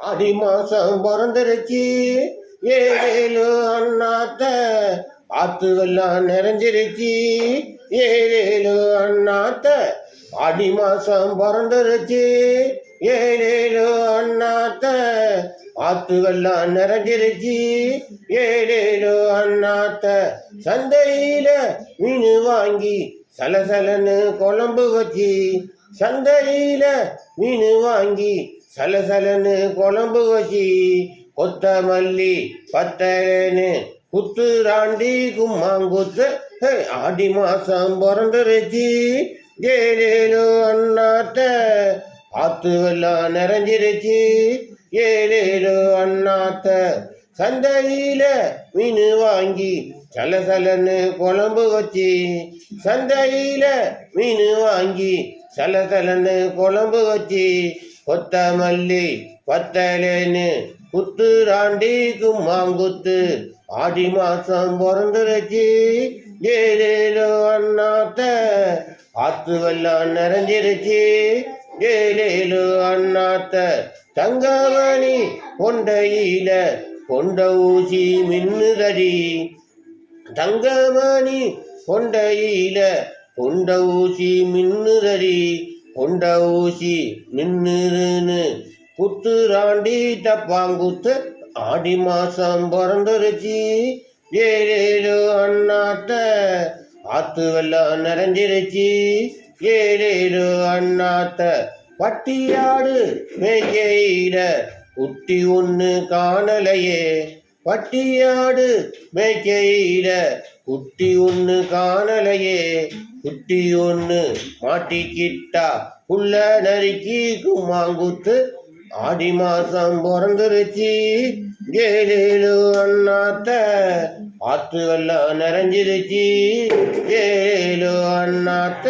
அடி மாசம் பிறந்துருச்சு. ஏழேழு அண்ணாத்த ஆத்துவெல்லாம் நிறைஞ்சிருச்சு. ஏழேழு அண்ணாத்த அடி மாசம் பிறந்துருச்சு. ஏழேழு அண்ணாத்த ஆத்துவெல்லாம் நிறைஞ்சிருச்சு. ஏழேழு அண்ணாத்த சந்தையில மீன் வாங்கி சலசலன்னு குழம்பு வச்சு சந்தையில மீன் வாங்கி சலசலன்னு குழம்பு வசி கொத்த மல்லி பத்தலன்னு குத்து ராண்டி கும்மாங்குத்து ஆடி மாசம் பிறந்துருச்சு. ஏழேழு அண்ணாத்த ஆத்து வெள்ளம் நிறைஞ்சிருச்சு. ஏழேழு அண்ணாத்த சந்தையில மீன் வாங்கி சலசலன்னு குழம்பு வச்சு சந்தையில மீன் வாங்கி சலசலன்னு குழம்பு வச்சு கொத்தமல்லி பத்தலேன்னு குத்துராண்டி கும்மாங்குத்து. ஆடி மாசம் பிறந்துருச்சு ஏழேழு அண்ணாத்த. ஆத்து வெள்ளம் நிறைஞ்சிருச்சு ஏழேழு அண்ணாத்த. தங்கமணி கொண்டையில கொண்ட ஊசி மின்னுதடி. தங்கமணி கொண்டையில கொண்ட ஊசி மின்னுதடி. கொண்ட ஊசி மின்னுருன்னு குத்துராண்டி தப்பாங்குத்து ஆடி மாசம் பிறந்துருச்சு. ஏழேழு அண்ணாத்த ஆத்து வெள்ளம் நிறைஞ்சிருச்சு. ஏழேழு அண்ணாத்த பட்டியாடு மேய்க்கையில குட்டி ஒன்று காணலையே. பட்டியாடு மேய்க்கையிட குட்டி ஒன்று காணலையே. குட்டி ஒன்று மாட்டிக்கிட்டா உள்ள நறுக்கி குமாங்குத்து ஆடி மாசம் பிறந்துருச்சு ஏழேழு அண்ணாத்த ஆத்து வெள்ளம் நிறைஞ்சிருச்சு. ஏழு அண்ணாத்த